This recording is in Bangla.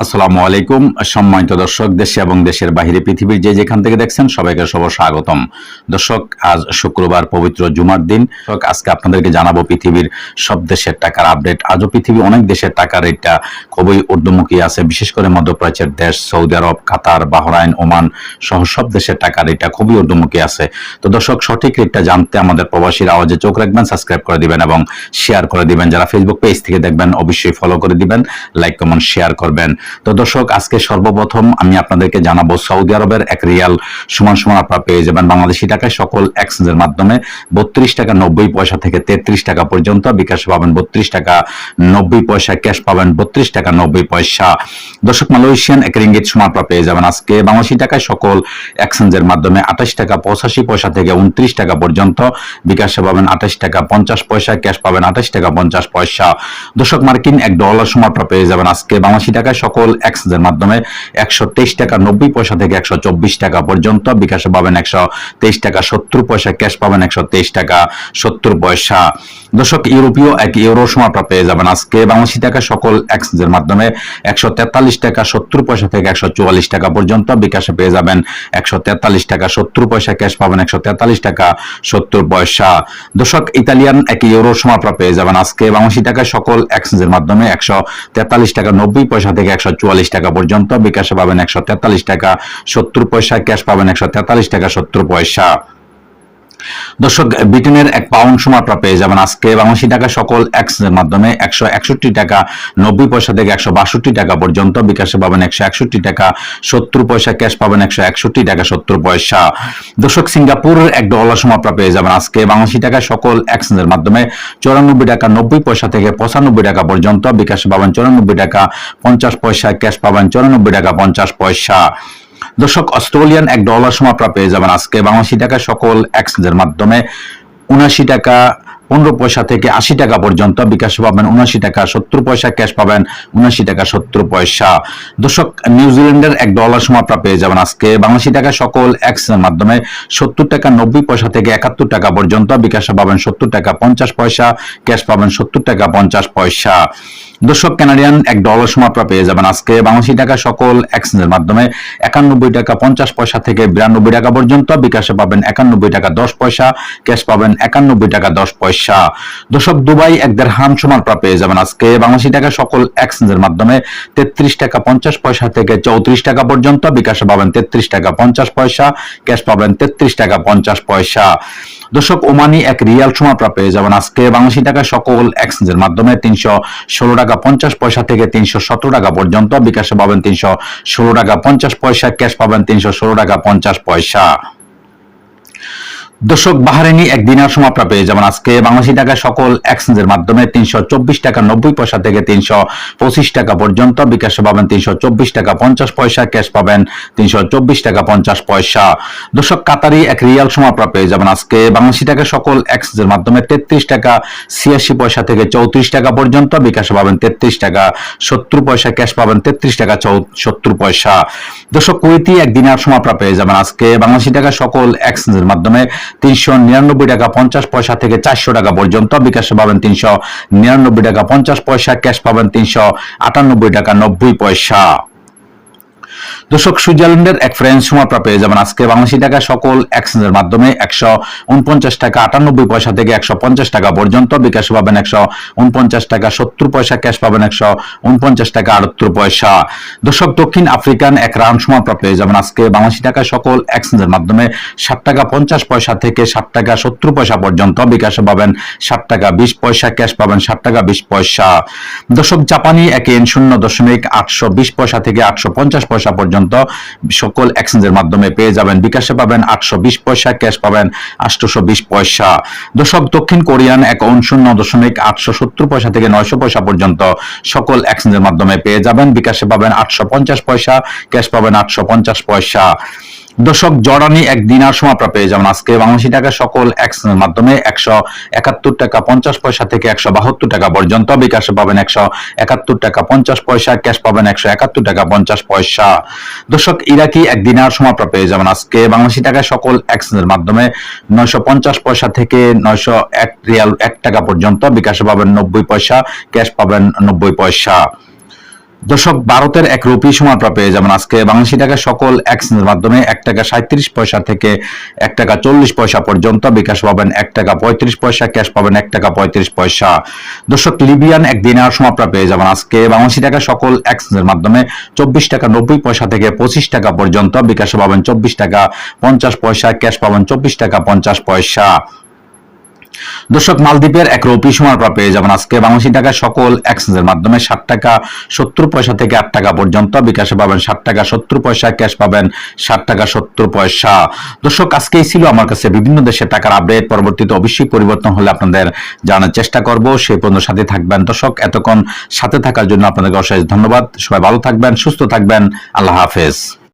আসসালামু আলাইকুম সম্মানিত দর্শক দেশে এবং দেশের বাহিরে পৃথিবীর যে যেখান থেকে দেখছেন সবাইকে সব স্বাগতম। দর্শক আজ শুক্রবার পবিত্র জুমার দিন। দর্শক, আজকে আপনাদেরকে জানাব পৃথিবীর সব দেশের টাকার আপডেট। আজও পৃথিবীর অনেক দেশের টাকার রেটটা খুবই ঊর্ধ্বমুখী আছে। বিশেষ করে মধ্যপ্রাচ্যের দেশ Saudi Arabia Qatar Bahrain Oman সহ সব দেশের টাকার রেটটা খুবই ঊর্ধ্বমুখী আছে। তো দর্শক সঠিক রেটটা জানতে আমাদের প্রবাসীর আওয়াজে চোখ রাখবেন সাবস্ক্রাইব করে দিবেন এবং শেয়ার করে দিবেন। যারা ফেসবুক পেজ থেকে দেখবেন অবশ্যই ফলো করে দিবেন লাইক কমেন্ট শেয়ার করবেন। তো দর্শক, আজকে সর্বপ্রথম আমি আপনাদেরকে জানাব সৌদি আরবের এক রিয়াল। সমান সমান আপনারা পেয়ে যাবেন বাংলাদেশি টাকায় সকল এক্সচেঞ্জের মাধ্যমে। বত্রিশ টাকা নব্বই পয়সা থেকে তেত্রিশ টাকা পর্যন্ত বিকাশে পাবেন বত্রিশ টাকা নব্বই পয়সা, ক্যাশ পাবেন বত্রিশ টাকা নব্বই পয়সা। দর্শক, মালয়েশিয়ান এক রিঙ্গিত সমান আপনারা পেয়ে যাবেন আজকে। বাংলাদেশি টাকায় সকল এক্সচেঞ্জের মাধ্যমে আঠাশ টাকা পঁচাশি পয়সা থেকে উনত্রিশ টাকা পর্যন্ত বিকাশে পাবেন আঠাশ টাকা পঞ্চাশ পয়সা, ক্যাশ পাবেন আঠাশ টাকা পঞ্চাশ পয়সা। দর্শক, মার্কিন এক ডলার সময় আপনারা পেয়ে যাবেন আজকে। বাংলাদেশি টাকায় সকল এক্সচেঞ্জের মাধ্যমে একশো তেইশ টাকা নব্বই পয়সা থেকে একশো চব্বিশ টাকা পর্যন্ত। বিকাশে পাবেন একশো তেইশ টাকা সত্তর পয়সা, ক্যাশ পাবেন একশো তেইশ টাকা সত্তর পয়সা। দর্শক, ইউরোপীয় এক ইউরো সময় আপনারা পেয়ে যাবেন আজকে। বাংলাদেশি টাকা সকল এক্সচেঞ্জের মাধ্যমে একশো তেতাল্লিশ টাকা সত্তর পয়সা থেকে একশো চুয়াল্লিশ টাকা পর্যন্ত। বিকাশে পেয়ে যাবেন একশো তেতাল্লিশ টাকা সত্তর পয়সা, ক্যাশ পাবেন একশো তেতাল্লিশ টাকা সত্তর পয়সা। দর্শক, ইতালিয়ান এক ইউরো সময় আপনারা পেয়ে যাবেন আজকে। বাংলাদেশি টাকা সকল এক্সচেঞ্জের মাধ্যমে একশো তেতাল্লিশ টাকা নব্বই পয়সা থেকে একশো চুয়াল্লিশ টাকা পর্যন্ত। বিকাশে পাবেন একশো তেতাল্লিশ টাকা, সত্তর পয়সা ক্যাশ পাবেন একশো তেতাল্লিশ টাকা, সত্তর পয়সা। দর্শক, ব্রিটেনের এক পাউন্ড সময় আপনারা পেয়ে যাবেন আজকে বাংলাদেশি টাকা সকল এক্সচেঞ্জের মাধ্যমে একশো একষট্টি টাকা, নব্বই পয়সা থেকে একশো বাষট্টি টাকা পর্যন্ত। বিকাশে পাবেন একশো একষট্টি টাকা, সত্তর পয়সা, ক্যাশ পাবেন একশো একষট্টি টাকা, সত্তর পয়সা। দর্শক, সিঙ্গাপুরের এক ডলার সময় আপনারা পেয়ে যাবেন আজকে বাংলাদেশি টাকা সকল এক্সচেঞ্জের মাধ্যমে। চৌরানব্বই টাকা, নব্বই পয়সা থেকে পঁচানব্বই টাকা পর্যন্ত। বিকাশে পাবেন চৌরানব্বই টাকা, পঞ্চাশ পয়সা, ক্যাশ পাবেন চৌরানব্বই টাকা, পঞ্চাশ পয়সা। দর্শক, অস্ট্রেলিয়ান এক ডলার সমাপ্রা পেয়ে যাবেন আজকে। বাংলাদেশি টাকা সকল এক্সচেঞ্জের মাধ্যমে উনাশি টাকা পনেরো পয়সা থেকে আশি টাকা পর্যন্ত বিকাশ পাবেন উনাশি টাকা সত্তর পয়সা, ক্যাশ পাবেন উনাশি টাকা সত্তর পয়সা। দর্শক নিউজিল্যান্ডের এক ডলার আপনারা পেয়ে যাবেন আজকে। বাংলাদেশি টাকা সকল এক্সচেঞ্জের মাধ্যমে সত্তর টাকা নব্বই পয়সা থেকে একাত্তর টাকা পর্যন্ত বিকাশ পাবেন, সত্তর টাকা পঞ্চাশ পয়সা, ক্যাশ পাবেন সত্তর টাকা পঞ্চাশ পয়সা। দর্শক কানাডিয়ান এক ডলার সময় আপনারা পেয়ে যাবেন আজকে। বাংলাদেশি টাকা সকল এক্সচেঞ্জের মাধ্যমে একানব্বই টাকা পঞ্চাশ পয়সা থেকে বিরানব্বই টাকা পর্যন্ত বিকাশে পাবেন, একানব্বই টাকা দশ পয়সা, ক্যাশ পাবেন একানব্বই টাকা দশ পয়সা। দর্শক, দুবাই এক দেড় হাম সমান আপনারা পেয়ে যাবেন আজকে। বাংলাদেশি টাকা সকল এক্সচেঞ্জের মাধ্যমে তেত্রিশ টাকা পঞ্চাশ পয়সা থেকে চৌত্রিশ টাকা পর্যন্ত বিকাশে পাবেন তেত্রিশ টাকা পঞ্চাশ পয়সা, ক্যাশ পাবেন তেত্রিশ টাকা পঞ্চাশ পয়সা। দর্শক, ওমানি এক রিয়াল সময় আপনারা পেয়ে যাবেন আজকে। বাংলাদেশি টাকা সকল এক্সচেঞ্জের মাধ্যমে তিনশো ষোলো টাকা পঞ্চাশ পয়সা থেকে তিনশো সতেরো টাকা পর্যন্ত বিকাশে পাবেন তিনশো ষোলো টাকা পঞ্চাশ পয়সা, ক্যাশ পাবেন তিনশো ষোলো টাকা পঞ্চাশ পয়সা। দর্শক, বাহারেনি এক দিনার সময় আপনারা পেয়ে যাবেন। আজকে বাংলাদেশি টাকা সকল এক্সচেঞ্জের মাধ্যমে তিনশো চব্বিশ টাকা, নব্বই পয়সা থেকে তিনশো পঁচিশ টাকা পর্যন্ত। বিকাশে পাবেন তিনশো চব্বিশ টাকা, পঞ্চাশ পয়সা। ক্যাশ পাবেন তিনশো চব্বিশ টাকা, পঞ্চাশ পয়সা। দর্শক, কাতারি এক রিয়াল সময় আপনারা পেয়ে যাবেন। আজকে বাংলাদেশি টাকা সকল এক্সচেঞ্জের মাধ্যমে তেত্রিশ টাকা, ছিয়াশি পয়সা থেকে চৌত্রিশ টাকা পর্যন্ত। বিকাশে পাবেন তেত্রিশ টাকা, সত্তর পয়সা। ক্যাশ পাবেন তেত্রিশ টাকা সত্তর পয়সা। দর্শক, কুয়েতি এক দিনার সময় আপনারা পেয়ে যাবেন। আজকে বাংলাদেশি টাকা সকল এক্সচেঞ্জের মাধ্যমে তিনশো নিরানব্বই টাকা পঞ্চাশ পয়সা থেকে চারশো টাকা পর্যন্ত। বিকাশে পাবেন তিনশো নিরানব্বই টাকা পঞ্চাশ পয়সা, ক্যাশ পাবেন তিনশো আটানব্বই টাকা নব্বই পয়সা। দর্শক, সুইজারল্যান্ডের এক সময় আপনারা পেয়ে যাবেন আজকে। বাংলাদেশি টাকা সকল এক্সচেঞ্জের মাধ্যমে একশো উনপঞ্চাশ টাকা, আটানব্বই পয়সা থেকে একশো পঞ্চাশ টাকা পর্যন্ত বিকাশ পাবেন একশো উনপঞ্চাশ টাকা, সত্তর পয়সা ক্যাশ পাবেন একশো উনপঞ্চাশ টাকা, আটাত্তর পয়সা। দর্শক, দক্ষিণ আফ্রিকান এক রান আপনারা পেয়ে যাবেন আজকে। বাংলাদেশি টাকা সকল এক্সচেঞ্জের মাধ্যমে ষাট টাকা পঞ্চাশ পয়সা থেকে ষাট টাকা সত্তর পয়সা পর্যন্ত বিকাশ পাবেন ষাট টাকা বিশ পয়সা ক্যাশ পাবেন ষাট টাকা বিশ পয়সা। দর্শক, জাপানি এক এন শূন্য দশমিক আটশো বিশ পয়সা থেকে আটশো পঞ্চাশ পয়সা পর্যন্ত সকল এক্সচেঞ্জের মাধ্যমে পেয়ে যাবেন। বিকাশে পাবেন আটশো বিশ পয়সা ক্যাশ পাবেন আটশোশো পয়সা। দর্শক, দক্ষিণ কোরিয়ান এক শূন্য দশমিক আটশো সত্তর পয়সা থেকে নয়শো পয়সা পর্যন্ত সকল এক্সচেঞ্জের মাধ্যমে পেয়ে যাবেন। বিকাশে পাবেন আটশো পঞ্চাশ পয়সা ক্যাশ পাবেন আটশো পঞ্চাশ পয়সা। দর্শক, জর্ডানি এক দিনার সময় আপনারা পেয়ে যাবেন আজকে। বাংলাদেশি টাকা সকল এক্সচেঞ্জের মাধ্যমে একশো একাত্তর টাকা পঞ্চাশ পয়সা থেকে একশো বাহাত্তর টাকা পর্যন্ত। বিকাশে পাবেন একশো একাত্তর টাকা পঞ্চাশ পয়সা ক্যাশ পাবেন একশো একাত্তর টাকা পঞ্চাশ পয়সা। দর্শক, ইরাকি এক দিনার সময় আপনারা পেয়ে যাবেন আজকে। বাংলাদেশি টাকা সকল এক্সচেঞ্জের মাধ্যমে নয়শো পঞ্চাশ পয়সা থেকে নয়শো এক রিয়াল এক টাকা পর্যন্ত। বিকাশে পাবেন নব্বই পয়সা, ক্যাশ পাবেন নব্বই পয়সা। দর্শক ভারতের এক রুপি সমানটা পেয়ে যাবেন। আজকে বাংলাদেশি টাকা সকল এক্সচেঞ্জের মাধ্যমে এক টাকা সাঁত্রিশ পয়সা থেকে এক টাকা চল্লিশ পয়সা পর্যন্ত বিকাশ পাবেন। এক টাকা পঁয়ত্রিশ পয়সা ক্যাশ পাবেন এক টাকা পঁয়ত্রিশ পয়সা। দর্শক লিবিয়ান এক দিনার সমাপ্রা পেয়ে যাবেন। আজকে বাংলাদেশি টাকা সকল এক্সচেঞ্জের মাধ্যমে চব্বিশ টাকা নব্বই পয়সা থেকে পঁচিশ টাকা পর্যন্ত বিকাশ পাবেন। চব্বিশ টাকা পঞ্চাশ পয়সা ক্যাশ পাবেন চব্বিশ টাকা পঞ্চাশ পয়সা। দর্শক মালদ্বীপের এক রুপি সমানটা পেয়ে যাবেন আজকে। বাংলাদেশি টাকা সকল এক্সচেঞ্জের মাধ্যমে ষাট টাকা সত্তর পয়সা থেকে আট টাকা পর্যন্ত। বিকাশে পাবেন ষাট টাকা সত্তর পয়সা, ক্যাশ পাবেন ষাট টাকা সত্তর পয়সা। দর্শক, আজকেই ছিল আমার কাছে বিভিন্ন দেশের টাকার আপডেট পরবর্তীতে অবশ্যই পরিবর্তন হলে আপনাদের জানার চেষ্টা করব। সেই পর্যন্ত সাথে থাকবেন। দর্শক, এতক্ষণ সাথে থাকার জন্য আপনাদেরকে অশেষ ধন্যবাদ। সবাই ভালো থাকবেন, সুস্থ থাকবেন। আল্লাহ হাফেজ।